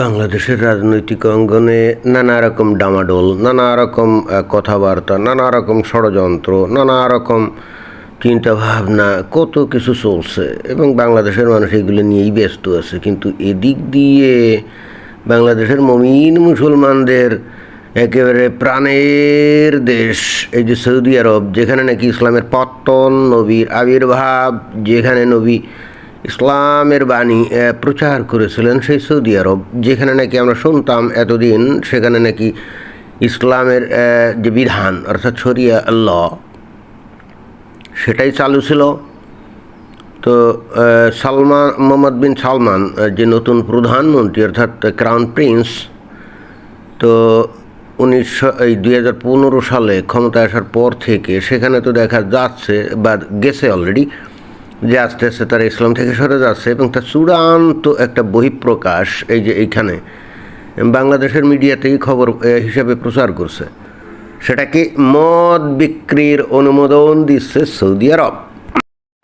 বাংলাদেশের রাজনৈতিক অঙ্গনে নানা রকম ডামাডোল, নানা রকম কথাবার্তা, নানা রকম ষড়যন্ত্র, নানা রকম চিন্তা ভাবনা কত কিছু চলছে এবং বাংলাদেশের মানুষ এগুলো নিয়েই ব্যস্ত আছে। কিন্তু এদিক দিয়ে বাংলাদেশের মমিন মুসলমানদের একেবারে প্রাণের দেশ, এই যে সৌদি আরব, যেখানে নাকি ইসলামের পত্তন, নবীর আবির্ভাব, যেখানে নবী ইসলামের বাণী প্রচার করেছিলেন সেই সৌদি আরব, যেখানে নাকি আমরা শুনতাম এতদিন, সেখানে নাকি ইসলামের যে বিধান, অর্থাৎ শরিয়া, ল, সেটাই চালু ছিল। তো সালমান, মোহাম্মদ বিন সালমান যে নতুন প্রধানমন্ত্রী, অর্থাৎ ক্রাউন প্রিন্স, তো উনিশশো, এই দুই হাজার পনেরো সালে ক্ষমতায় আসার পর থেকে সেখানে তো দেখা যাচ্ছে বা গেছে অলরেডি যে আস্তে আস্তে তারা ইসলাম থেকে সরে যাচ্ছে এবং তার চূড়ান্ত একটা বহিঃপ্রকাশ এই যে এইখানে বাংলাদেশের মিডিয়াতেই খবর হিসাবে প্রচার করছে। সেটাকে মদ বিক্রির অনুমোদন দিচ্ছে সৌদি আরব।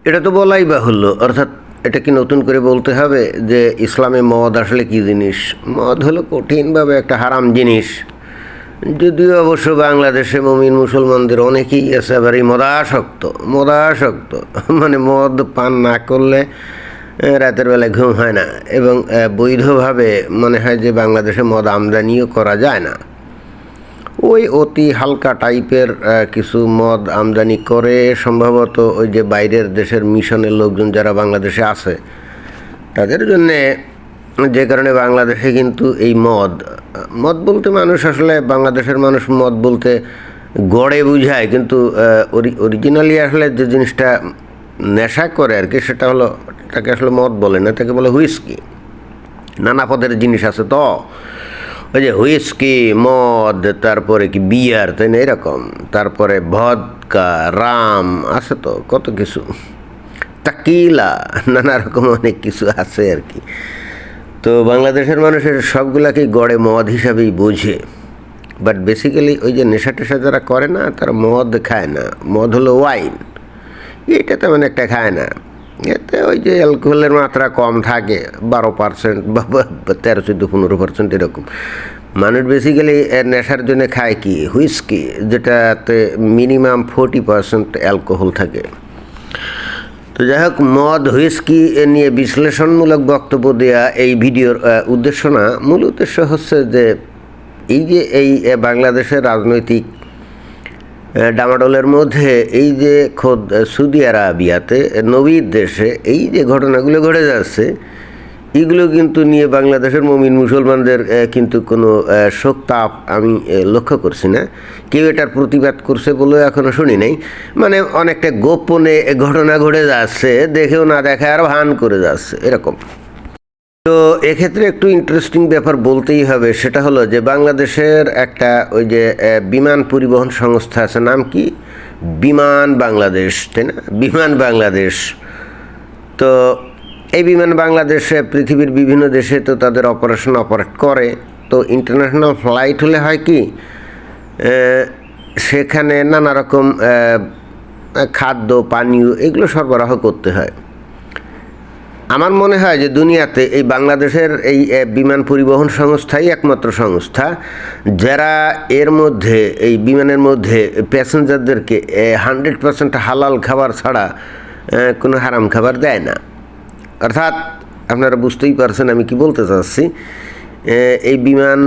এটা তো বলাই বাহুল্য, অর্থাৎ এটা কি নতুন করে বলতে হবে যে ইসলামে মদ আসলে কি জিনিস? মদ হলো কঠিনভাবে একটা হারাম জিনিস। যদিও অবশ্য বাংলাদেশে মমিন মুসলমানদের অনেকেই আছে, আবার এই মদাসক্ত মদাসক্ত মানে মদ পান না করলে রাতের বেলায় ঘুম হয় না এবং বৈধভাবে মনে হয় যে বাংলাদেশে মদ আমদানিও করা যায় না। ওই অতি হালকা টাইপের কিছু মদ আমদানি করে, সম্ভবত ওই যে বাইরের দেশের মিশনের লোকজন যারা বাংলাদেশে আছে, তাদের জন্যে যে কারণে বাংলাদেশে কিন্তু এই মদ মদ বলতে মানুষ আসলে বাংলাদেশের মানুষ মদ বলতে গড়ে বুঝায়, কিন্তু অরিজিনালি আসলে যে জিনিসটা নেশা করে আর কি, সেটা হলো তাকে আসলে মদ বলে না তাকে বলে হুইস্কি। নানা পদের জিনিস আছে তো। ওই যে হুইস্কি, মদ, তারপরে কি বিয়ার, তাই না, এরকম। তারপরে ভদকা, রাম, আছে তো, কত কিছু। তাকিলা, নানা রকম অনেক কিছু আছে আর কি। তো বাংলাদেশের মানুষের সবগুলাকেই গড়ে মদ হিসাবেই বোঝে। বাট বেসিক্যালি ওই যে নেশা টেশা যারা করে না, তারা মদ খায় না। মদ হলো ওয়াইন এটা তেমন একটা খায় না। এতে ওই যে অ্যালকোহলের মাত্রা কম থাকে, বারো পার্সেন্ট বা তেরো, চোদ্দ, পনেরো পার্সেন্ট এরকম। মানুষ বেসিক্যালি নেশার জন্য খায় কি? হুইস্কি যেটাতে মিনিমাম ফোর্টি পার্সেন্ট অ্যালকোহল থাকে। তো যাই হোক মদ, হুইস্কি এ নিয়ে বিশ্লেষণমূলক বক্তব্য দেয়া এই ভিডিওর উদ্দেশ্য না, মূল উদ্দেশ্য হচ্ছে যে এই যে এই বাংলাদেশের রাজনৈতিক ডামাডোলের মধ্যে এই যে খোদ সৌদি আরাবিয়াতে নবীর দেশে এই যে ঘটনাগুলো ঘটে যাচ্ছে এগুলো কিন্তু নিয়ে বাংলাদেশের মমিন মুসলমানদের কিন্তু কোনো শোক তাপ আমি লক্ষ্য করছি না। কেউ এটার প্রতিবাদ করছে বলেও এখনও শুনি নাই। মানে অনেকটা গোপনে ঘটনা ঘটে যাচ্ছে, দেখেও না দেখা আর ভান করে যাচ্ছে, এরকম। তো এক্ষেত্রে একটু ইন্টারেস্টিং ব্যাপার বলতেই হবে, সেটা হলো যে বাংলাদেশের একটা ওই যে বিমান পরিবহন সংস্থা আছে, নাম কি? বিমান বাংলাদেশ, তাই না? বিমান বাংলাদেশ। তো এই বিমান বাংলাদেশে, পৃথিবীর বিভিন্ন দেশে তো তাদের অপারেশন অপারেট করে। তো ইন্টারন্যাশনাল ফ্লাইট হলে হয় কি সেখানে নানা রকম খাদ্য, পানীয় এগুলো সরবরাহ করতে হয়। আমার মনে হয় যে দুনিয়াতে এই বাংলাদেশের এই বিমান পরিবহন সংস্থাই একমাত্র সংস্থা, যারা এর মধ্যে, এই বিমানের মধ্যে প্যাসেঞ্জারদেরকে হান্ড্রেড পার্সেন্ট হালাল খাবার ছাড়া কোনো হারাম খাবার দেয় না। অর্থাৎ আপনারা বুঝতেই পারছেন আমি কি বলতে চাচ্ছি। এই বিমান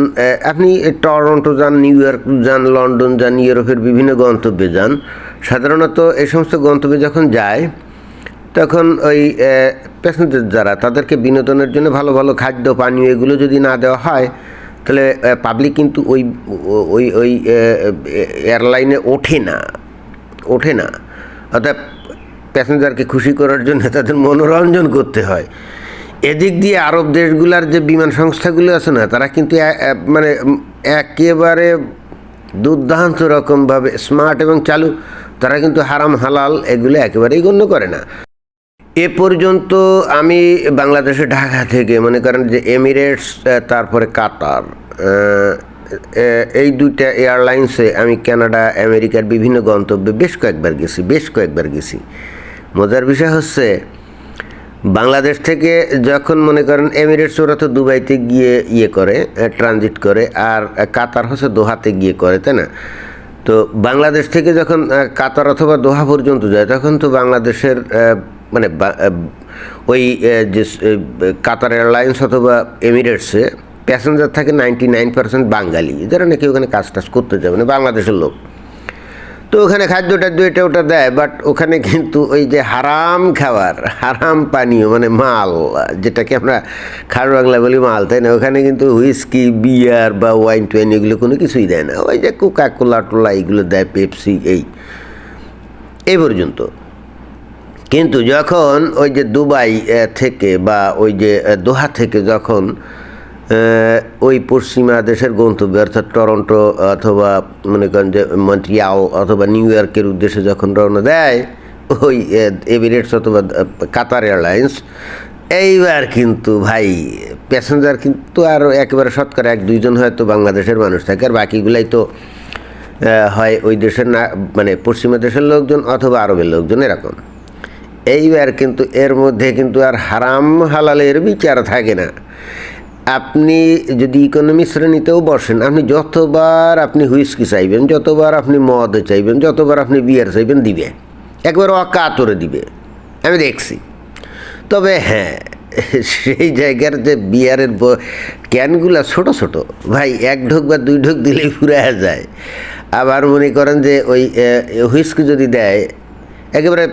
আপনি টরন্টো যান, নিউ ইয়র্ক যান, লন্ডন যান ইউরোপের বিভিন্ন গন্তব্যে যান। সাধারণত এই সমস্ত গন্তব্যে যখন যায়, তখন ওই প্যাসেঞ্জার যারা, তাদেরকে বিনোদনের জন্য ভালো ভালো খাদ্য, পানীয় এগুলো যদি না দেওয়া হয়, তাহলে পাবলিক কিন্তু ওই ওই ওই এয়ারলাইনে ওঠে না। ওঠে না। অর্থাৎ প্যাসেঞ্জারকে খুশি করার জন্য তাদের মনোরঞ্জন করতে হয়। এদিক দিয়ে আরব দেশগুলার যে বিমান সংস্থাগুলো আছে না, তারা কিন্তু মানে একেবারে দুর্দান্ত রকমভাবে স্মার্ট এবং চালু, তারা কিন্তু হারাম হালাল এগুলো একেবারেই গণ্য করে না। এ পর্যন্ত আমি বাংলাদেশে ঢাকা থেকে মনে করেন যে এমিরেটস তারপরে কাতার এই দুইটা এয়ারলাইন্সে আমি কানাডা, আমেরিকার বিভিন্ন গন্তব্যে বেশ কয়েকবার গেছি, বেশ কয়েকবার গেছি। মজার বিষয় হচ্ছে, বাংলাদেশ থেকে যখন মনে করেন এমিরেটস ওরা তো দুবাইতে গিয়ে ইয়ে করে ট্রানজিট করে, আর কাতার হচ্ছে দোহাতে গিয়ে করে, তাই না? তো বাংলাদেশ থেকে যখন কাতার অথবা দোহা পর্যন্ত যায়, তখন তো বাংলাদেশের মানে ওই যে কাতার এয়ারলাইন্স অথবা এমিরেটসে প্যাসেঞ্জার থাকে নাইনটি নাইন পার্সেন্ট বাঙালি। যারা নাকি ওখানে কাজ টাজ করতে যাবে মানে বাংলাদেশের লোক। তো ওখানে খাদ্য টাদ্য এটা ওটা দেয় বাট ওখানে কিন্তু ওই যে হারাম খাবার, হারাম পানীয় মানে মাল, যেটাকে আমরা খার বাংলা বলি মাল, তাই না? ওখানে কিন্তু হুইস্কি বিয়ার বা ওয়াইন টোয়াইন এগুলো কোনো কিছুই দেয় না। ওই যে কোকা কোলা টোলা এগুলো দেয় পেপসি এই এই পর্যন্ত। কিন্তু যখন ওই যে দুবাই থেকে বা ওই যে দোহা থেকে যখন ওই পশ্চিমা দেশের গন্তব্যে, অর্থাৎ টরন্টো অথবা মনে করেন যে মন্ট্রিয়াল অথবা নিউ ইয়র্কের উদ্দেশ্যে যখন রওনা দেয়, ওই এমিরেটস অথবা কাতার এয়ারলাইন্স, এইবার কিন্তু ভাই প্যাসেঞ্জার কিন্তু আর একেবারে শতকরা এক, দুইজন হয়তো বাংলাদেশের মানুষ থাকে, আর বাকিগুলাই তো হয় ওই দেশের না মানে পশ্চিমা দেশের লোকজন অথবা আরবের লোকজন এরকম। এইবার কিন্তু এর মধ্যে কিন্তু আর হারাম হালালের বিচার থাকে না। আপনি যদি ইকোনমি শ্রেণীতেও বসেন, আপনি যতবার আপনি হুইস্কি চাইবেন, যতবার আপনি মদ চাইবেন, যতবার আপনি বিয়ার চাইবেন দিবে। একবার অকাতরে দিবে। আমি দেখছি। তবে হ্যাঁ সেই জায়গার যে বিয়ারের ক্যানগুলো ছোট ছোট, ভাই, এক ঢোক বা দুই ঢোক দিলেই ফুরে যায়। আবার মনে করেন যে ওই হুইস্কি যদি দেয়, একেবারে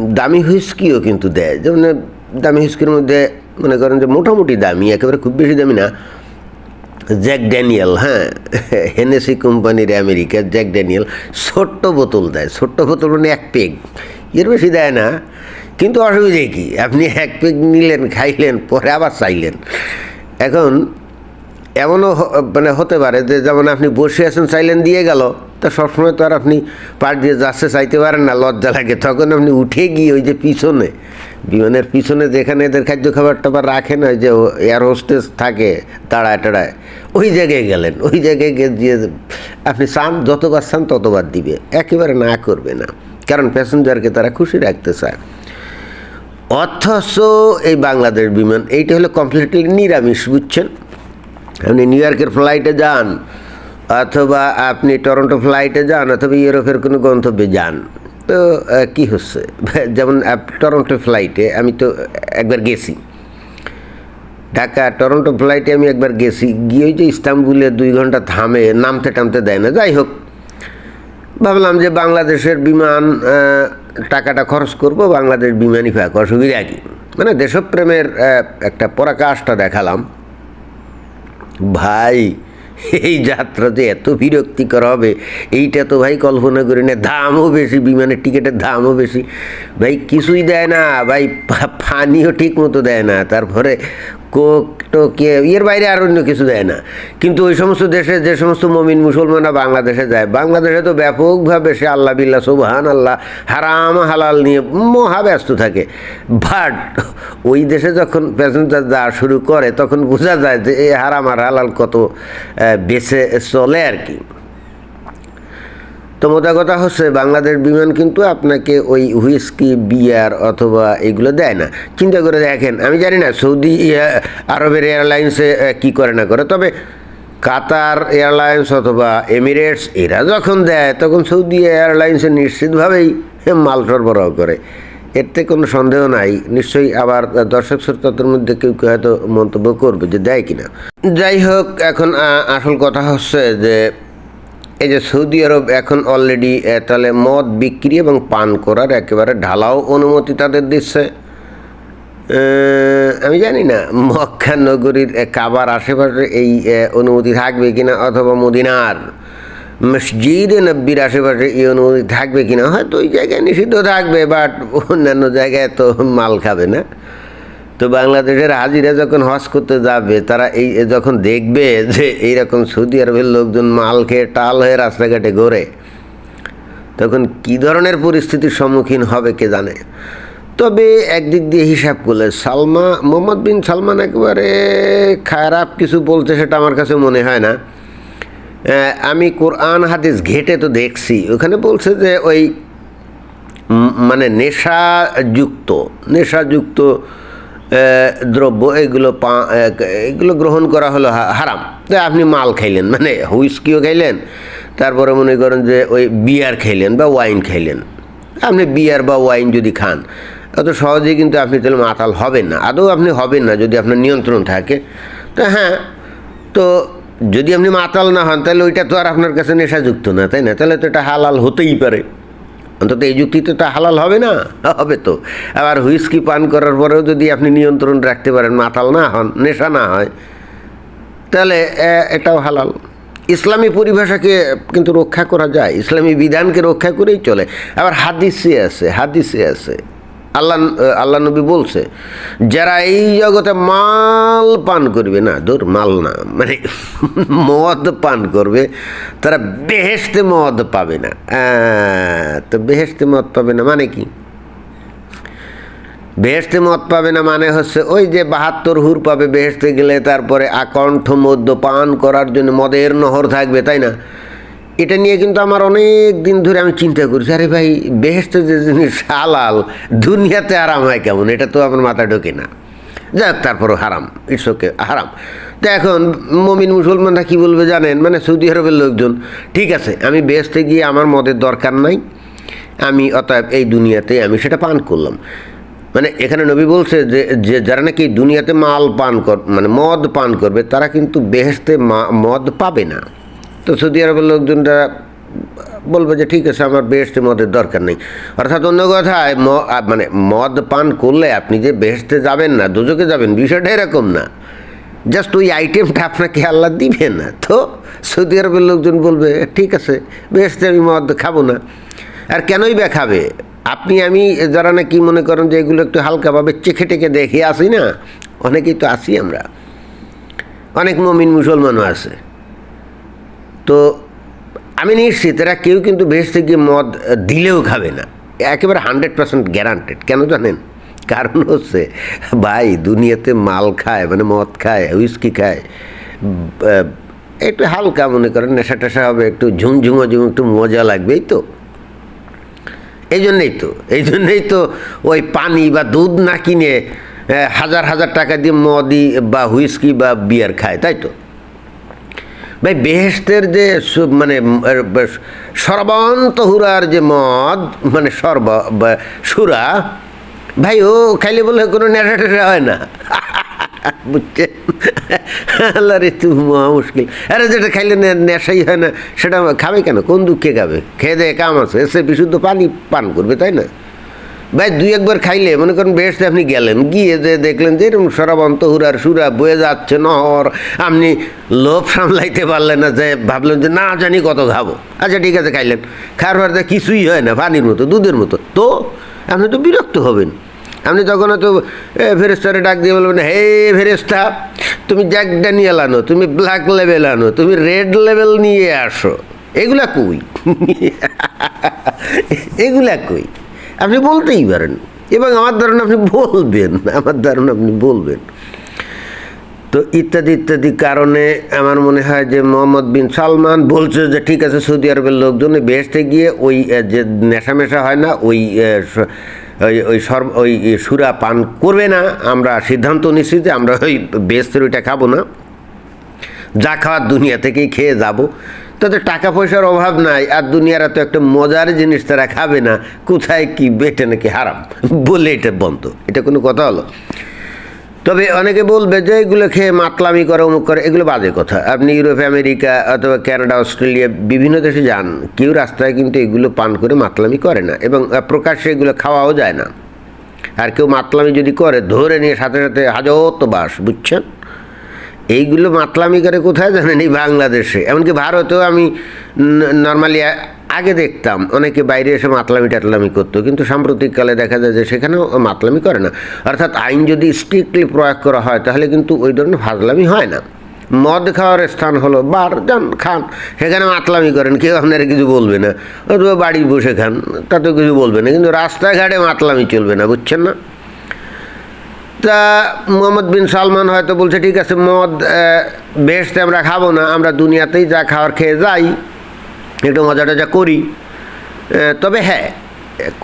দামি হুইস্কিও কিন্তু দেয়। যেমন দামি হুইস্কির মধ্যে মনে করেন যে মোটামুটি দামি, একেবারে খুব বেশি দামি না। জ্যাক ড্যানিয়েল হ্যাঁ হেনেসি কোম্পানির আমেরিকার জ্যাক ড্যানিয়েল ছোট্ট বোতল দেয়। ছোট্ট বোতল মানে এক পেগ এর বেশি দেয় না, কিন্তু অসুবিধে কি? আপনি এক পেগ নিলেন, খাইলেন, পরে আবার চাইলেন। এখন এমনও মানে হতে পারে যে যেমন আপনি বসে আছেন চাইলেন দিয়ে গেল, তা সবসময় তো আর আপনি পার দিয়ে যাচ্ছে, চাইতে পারেন না, লজ্জা লাগে। তখন আপনি উঠে গিয়ে ওই যে পিছনে, বিমানের পিছনে যেখানে এদের খাদ্য খাবার টাবার রাখে না যে এয়ার হোস্টেস থাকে তাড়ায় টাড়ায়, ওই জায়গায় গেলেন। ওই জায়গায় গিয়ে আপনি চান, যতবার চান ততবার দিবে। একেবারে না করবে না। কারণ প্যাসেঞ্জারকে তারা খুশি রাখতে চায়। অথচ এই বাংলাদেশ বিমান, এইটা হলো কমপ্লিটলি নিরামিষ, বুঝছেন? আপনি নিউ ইয়র্কের ফ্লাইটে যান, অথবা আপনি টরন্টো ফ্লাইটে যান, অথবা ইউরোপের কোনো গন্তব্যে যান, তো কি হচ্ছে? যেমন টরন্টো ফ্লাইটে আমি তো একবার গেছি। ঢাকা, টরন্টো ফ্লাইটে আমি একবার গেছি, গিয়ে ওই যে ইস্তাম্বুলে দুই ঘণ্টা থামে, নামতে টামতে দেয় না, যাই হোক। ভাবলাম যে বাংলাদেশের বিমান টাকাটা খরচ করব, বাংলাদেশ বিমানই পাক, অসুবিধা কি? মানে দেশপ্রেমের একটা পরাকাশটা দেখালাম। ভাই এই যাত্রা যে এত বিরক্তিকর হবে, এইটা তো ভাই কল্পনা করি না, দামও বেশি, বিমানের টিকিটের দামও বেশি। ভাই কিছুই দেয় না, ভাই পানিও ঠিক মতো দেয় না, তারপরে কোক টোক এ- এর বাইরে আর অন্য কিছু দেয় না। কিন্তু ওই সমস্ত দেশে যে সমস্ত মমিন মুসলমানরা বাংলাদেশে যায়, বাংলাদেশে তো ব্যাপকভাবে সে আল্লাহ বিল্লাহ সুবহান আল্লাহ হারাম হালাল নিয়ে মহা ব্যস্ত থাকে। বাট ওই দেশে যখন প্যাসেঞ্জার যাওয়া শুরু করে, তখন বোঝা যায় যে এই হারাম আর হালাল কত বেছে চলে আর কি। তো মোটা কথা হচ্ছে বাংলাদেশ বিমান কিন্তু আপনাকে ওই হুইস্কি, বিয়ার অথবা এগুলো দেয় না। চিন্তা করে দেখেন, আমি জানি না সৌদি আরবের এয়ারলাইন্সে কি করে না করে, তবে কাতার এয়ারলাইন্স অথবা এমিরেটস, এরা যখন দেয়, তখন সৌদি এয়ারলাইন্সে নিশ্চিতভাবেই মাল সরবরাহ করে। এতে কোনো সন্দেহ নাই। নিশ্চয়ই আবার দর্শক শ্রোতাদের মধ্যে কেউ কেউ হয়তো মন্তব্য করবে যে দেয় কিনা। যাই হোক, এখন আসল কথা হচ্ছে যে এই যে সৌদি আরব এখন অলরেডি তাহলে মদ বিক্রি এবং পান করার একেবারে ঢালাও অনুমতি তাদের দিচ্ছে। আমি জানি না, মক্কা নগরীর কাবার আশেপাশে এই অনুমতি থাকবে কিনা অথবা মদিনার। মসজিদ নব্বির আশেপাশে এই অনুমতি থাকবে কি না, হয়তো ওই জায়গায় নিষিদ্ধ থাকবে বাট অন্যান্য জায়গায় তো মাল খাবে না। তো বাংলাদেশের হাজিরা যখন হজ করতে যাবে, তারা এই যখন দেখবে যে এইরকম সৌদি আরবের লোকজন মাল খেয়ে টাল হয়ে রাস্তাঘাটে ঘোরে, তখন কি ধরনের পরিস্থিতির সম্মুখীন হবে কে জানে? তবে একদিক দিয়ে হিসাব করলে সালমা, মোহাম্মদ বিন সালমান একবারে খারাপ কিছু বলছে সেটা আমার কাছে মনে হয় না। আমি কোরআন হাদিস ঘেটে তো দেখছি। ওখানে বলছে যে ওই মানে নেশাযুক্ত নেশাযুক্ত দ্রব্য এগুলো পা এগুলো গ্রহণ করা হলো হারাম। তো আপনি মাল খাইলেন মানে হুইস্কিও খাইলেন, তারপরে মনে করেন যে ওই বিয়ার খাইলেন বা ওয়াইন খাইলেন। আপনি বিয়ার বা ওয়াইন যদি খান, অত সহজেই কিন্তু আপনি তাহলে মাতাল হবেন না। আদৌ আপনি হবেন না যদি আপনার নিয়ন্ত্রণ থাকে। তো হ্যাঁ তো যদি আপনি মাতাল না হন, তাহলে ওইটা তো আর আপনার কাছে নেশাযুক্ত না, তাই না? তাহলে তো এটা হালাল হতেই পারে। অন্তত এই যুক্তিতে তো হালাল হবে না? হবে তো। আবার হুইস্কি পান করার পরেও যদি আপনি নিয়ন্ত্রণ রাখতে পারেন, মাতাল না হন, নেশা না হয়, তাহলে এটাও হালাল। ইসলামী পরিভাষাকে কিন্তু রক্ষা করা যায়, ইসলামী বিধানকে রক্ষা করেই চলে। আবার হাদিসে আছে হাদিসে আছে। আল্লাহ আল্লাহ নবী বলছে, যারা এই জগতে মাল পান করবে না দূর মাল না মানে মদ পান করবে, তারা বেহেস্তে মদ পাবে না। তো বেহেস্তে মদ পাবে না মানে কি? বেহেস্তে মদ পাবে না মানে হচ্ছে ওই যে বাহাত্তর হুর পাবে বেহেস্তে গেলে, তারপরে আকণ্ঠ মদ্য পান করার জন্য মদের নহর থাকবে, তাই না? এটা নিয়ে কিন্তু আমার অনেক দিন ধরে আমি চিন্তা করছি, আরে ভাই বেহেস্তে যে জিনিস হালাল, দুনিয়াতে আরাম হয় কেমন? এটা তো আমার মাথায় ঢোকে না। যাক, তারপরও হারাম ইটস হারাম। তো এখন মমিন মুসলমানরা কি বলবে জানেন? মানে সৌদি আরবের লোকজন, ঠিক আছে, আমি বেহেস্তে গিয়ে আমার মদের দরকার নাই, আমি অতএব এই দুনিয়াতে আমি সেটা পান করলাম। মানে এখানে নবী বলছে যে যে যারা নাকি দুনিয়াতে মাল পান কর মানে মদ পান করবে, তারা কিন্তু বেহেস্তে মদ পাবে না। তো সৌদি আরবের লোকজনরা বলবে যে, ঠিক আছে, আমার বেহেস্তে মদের দরকার নেই। অর্থাৎ অন্য কথায় মানে মদ পান করলে আপনি যে বেহেস্তে যাবেন না, দুজকে যাবেন, বিষয়টা এরকম না। জাস্ট ওই আইটেমটা আপনাকে আল্লাহ দিবে না। তো সৌদি আরবের লোকজন বলবে, ঠিক আছে বেহেস্তে আমি মদ খাব না। আর কেনই বা খাবে? আপনি, আমি, যারা না নাকি মনে করেন যে এগুলো একটু হালকাভাবে চেখে টেকে দেখে আসি না, অনেকেই তো আসি আমরা। অনেক মমিন মুসলমানও আছে। তো আমি নিশ্চিত, এরা কেউ কিন্তু বেশ থেকে মদ দিলেও খাবে না। একেবারে হান্ড্রেড পার্সেন্ট গ্যারান্টেড কেন জানেন? কারণ হচ্ছে, ভাই, দুনিয়াতে মাল খায় মানে মদ খায় হুইস্কি খায় একটু হালকা মনে করেন, নেশা টেশা হবে, একটু ঝুমঝুমো ঝুম, একটু মজা লাগবে, এই তো। এই জন্যেই তো, এই জন্যেই তো ওই পানি বা দুধ না কিনে হাজার হাজার টাকা দিয়ে মদি বা হুইস্কি বা বিয়ার খায়, তাই তো? ভাই বেহেস্তের যে মানে সর্বান্তহুরার যে মদ মানে সর্ব সুরা, ভাই, ও খাইলে বলে কোনো নেশা টেশা হয় না। বুঝছেন আল্লাহ রে তুমি মহা মুশকিল। আরে, যেটা খাইলে নেশাই হয় না, সেটা খাবে কেন? কোন দুঃখে খাবে? খেয়ে দেয় কাম আছে। এসে বিশুদ্ধ পানি পান করবে, তাই না? ভাই, দুই একবার খাইলে, মনে করেন বেশ আপনি গেলেন, গিয়ে যে দেখলেন যে এরকম সরাবন্ত হুরার সুরা বয়ে যাচ্ছে নহর আপনি লোভ সামলাইতে পারলেন না, যে ভাবলেন যে না, জানি কত খাব। আচ্ছা ঠিক আছে, খাইলেন। খাওয়ার পর কিছুই হয় না, পানির মতো, দুধের মতো। তো আপনি তো বিরক্ত হবেন। আপনি তখন তো ফেরেস্তারে ডাক দিয়ে বলবেন, হে ফেরেস্তা তুমি জ্যাক ড্যানিয়েল আনো তুমি ব্ল্যাক লেভেল আনো, তুমি রেড লেভেল নিয়ে আসো। এগুলা কই? এগুলা কই? আপনি বলতেই পারেন। এবং আমার ধারণা আপনি বলবেন, আমার ধারণা আপনি বলবেন। তো ইত্যাদি ইত্যাদি কারণে আমার মনে হয় যে মোহাম্মদ বিন সালমান বলছে যে, ঠিক আছে, সৌদি আরবের লোকজন বেহেস্তে গিয়ে ওই যে নেশামেশা হয় না, ওই ওই সর্ব ওই সুরা পান করবে না। আমরা সিদ্ধান্ত নিচ্ছি যে আমরা ওই বেহেস্তের ওইটা খাব না। যা খাওয়ার দুনিয়া থেকেই খেয়ে যাব। তাদের টাকা পয়সার অভাব নাই, আর দুনিয়ার এত একটা মজার জিনিস তারা খাবে না, কোথায় কি বেটে নাকি হারাম? বলে এটা বন্ধ, এটা কোনো কথা হলো? তবে অনেকে বলবে যে এগুলো খেয়ে মাতলামি করে, অমুক করে, এগুলো বাজে কথা। আপনি ইউরোপ, আমেরিকা অথবা কানাডা অস্ট্রেলিয়া, বিভিন্ন দেশে যান, কেউ রাস্তায় কিন্তু এগুলো পান করে মাতলামি করে না, এবং প্রকাশ্যে এগুলো খাওয়াও যায় না। আর কেউ মাতলামি যদি করে, ধরে নিয়ে সাথে সাথে হাজত বাস, বুঝছেন? এইগুলো মাতলামি করে কোথায় জানেন এই বাংলাদেশে? এমনকি ভারতেও আমি নর্মালি আগে দেখতাম অনেকে বাইরে এসে মাতলামি টাতলামি করতো, কিন্তু সাম্প্রতিককালে দেখা যায় যে সেখানেও মাতলামি করে না। অর্থাৎ আইন যদি স্ট্রিক্টলি প্রয়োগ করা হয়, তাহলে কিন্তু ওই ধরনের ফাজলামি হয় না। মদ খাওয়ার স্থান হলো বার যান খান, সেখানে মাতলামি করেন, কেউ আপনারা কিছু বলবে না। অথবা বাড়ি বসে খান, তাতেও কিছু বলবে না, কিন্তু রাস্তাঘাটে মাতলামি চলবে না, বুঝছেন না? তা মোহাম্মদ বিন সালমান হয়তো বলছে, ঠিক আছে, মদ বেসতে আমরা খাব না, আমরা দুনিয়াতেই যা খাওয়ার খেয়ে যাই, একটু মজা টজা করি। তবে হ্যাঁ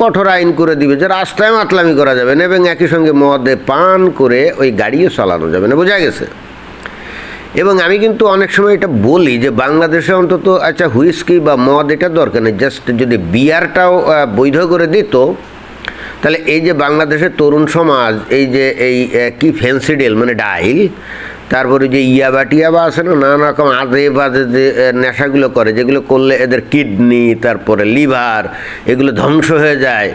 কঠোর আইন করে দিবে যে রাস্তায় মাতলামি করা যাবে না, এবং একই সঙ্গে মদে পান করে ওই গাড়িও চালানো যাবে না, বোঝা গেছে? এবং আমি কিন্তু অনেক সময় এটা বলি যে বাংলাদেশে অন্তত আচ্ছা হুইস্কি বা মদ, এটা দরকার নেই, জাস্ট যদি বিয়ারটাও বৈধ করে দিত তাহলে এই যে বাংলাদেশের তরুণ সমাজ, এই যে এই কি ফেন্সিডেল মানে ডাইল, তারপরে যে ইয়াবা টিয়াবা আছে না, নানা রকম আজে বাজে যে নেশাগুলো করে, যেগুলো করলে এদের কিডনি, তারপরে লিভার, এগুলো ধ্বংস হয়ে যায়।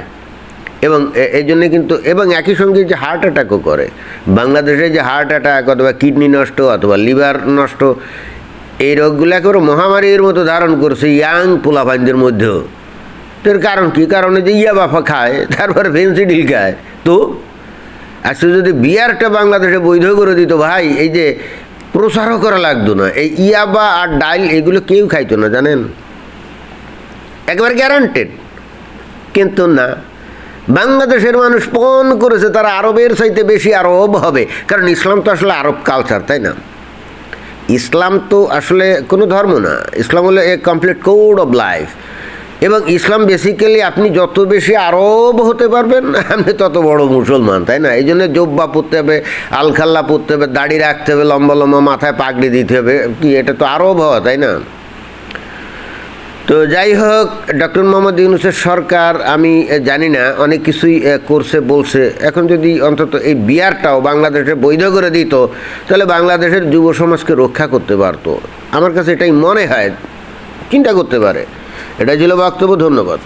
এবং এই জন্যে কিন্তু, এবং একই সঙ্গে যে হার্ট অ্যাটাকও করে, বাংলাদেশে যে হার্ট অ্যাটাক অথবা কিডনি নষ্ট অথবা লিভার নষ্ট, এই রোগগুলো একেবারে মহামারীর মতো ধারণ করছে ইয়াং পোলাপাইনদের মধ্যেও। তো এর কারণ কী? কারণে যে ইয়া বাফা খায়, তারপরে ফেন্সিডিল খায়। তো আজকে যদি বিয়ারটা বাংলাদেশে বৈধ করে দিত ভাই, এই যে প্রচারও করা লাগতো না। এই ইয়াবা আর ডাইল এগুলো কেউ খাইতো না, জানেন? একবার গ্যারান্টেড কিন্তু না। বাংলাদেশের মানুষ পণ করেছে, তারা আরবের চাইতে বেশি আরব হবে। কারণ ইসলাম তো আসলে আরব কালচার তাই না? ইসলাম তো আসলে কোনো ধর্ম না। ইসলাম হলো a complete code of life এবং ইসলাম বেসিক্যালি আপনি যত বেশি আরব হতে পারবেন, আপনি তত বড় মুসলমান, তাই না? এই জন্য জব্বা পরতে হবে, আলখাল্লা পরতে হবে, দাড়ি রাখতে হবে, লম্বা লম্বা মাথায় পাগড়ি দিতে হবে, কি এটা তো আরব হওয়া, তাই না? তো যাই হোক, ডক্টর মোহাম্মদ ইউনুসের সরকার, আমি জানি না, অনেক কিছুই করছে, বলছে। এখন যদি অন্তত এই বিয়ারটাও বাংলাদেশে বৈধ করে দিত, তাহলে বাংলাদেশের যুব সমাজকে রক্ষা করতে পারতো। আমার কাছে এটাই মনে হয়, চিন্তা করতে পারে। এটা ছিল বক্তব্য ধন্যবাদ।